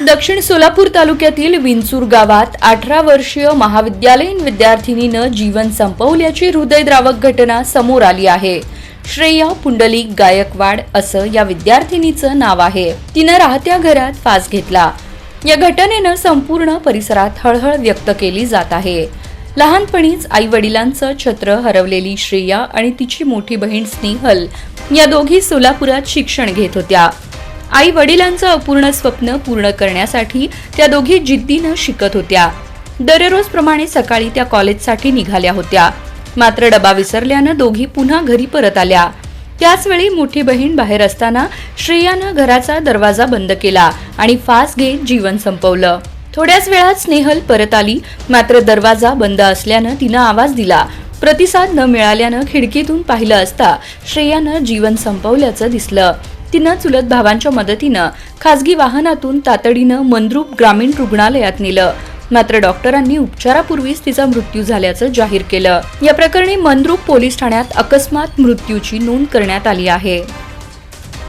दक्षिण सोलापूर तालुक्यातील विंचूर गावात अठरा वर्षीय महाविद्यालयीन विद्यार्थिनीनं जीवन संपवल्याची हृदयद्रावक घटना समोर आली आहे. श्रेया पुंडलिक गायकवाड असं या विद्यार्थिनीचं नाव आहे. तिनं राहत्या घरात फास घेतला. या घटनेनं संपूर्ण परिसरात हळहळ व्यक्त केली जात आहे. लहानपणीच आई वडिलांचं छत्र हरवलेली श्रेया आणि तिची मोठी बहीण स्नेहल या दोघी सोलापुरात शिक्षण घेत होत्या. आई वडिलांचं अपूर्ण स्वप्न पूर्ण करण्यासाठी त्या दोघी जिद्दीनं शिकत होत्या. दररोज प्रमाणे सकाळी त्या कॉलेजसाठी निघाल्या होत्या. मात्र डबा विसरल्यानं दोघी पुन्हा घरी परत आल्या. त्याचवेळी मोठी बहीण बाहेर असताना श्रेयानं घराचा दरवाजा बंद केला आणि फास घेत जीवन संपवलं. थोड्याच वेळात स्नेहल परत आली. मात्र दरवाजा बंद असल्यानं तिनं आवाज दिला. प्रतिसाद न मिळाल्यानं खिडकीतून पाहिलं असता श्रेयानं जीवन संपवल्याचं दिसलं. तिनं चुलत भावांच्या मदतीनं खासगी वाहनातून तातडीनं मंद्रूप ग्रामीण रुग्णालयात नेलं. मात्र डॉक्टरांनी उपचारापूर्वीच तिचा मृत्यू झाल्याचं जाहीर केलं. या प्रकरणी मंद्रूप पोलीस ठाण्यात अकस्मात मृत्यूची नोंद करण्यात आली आहे.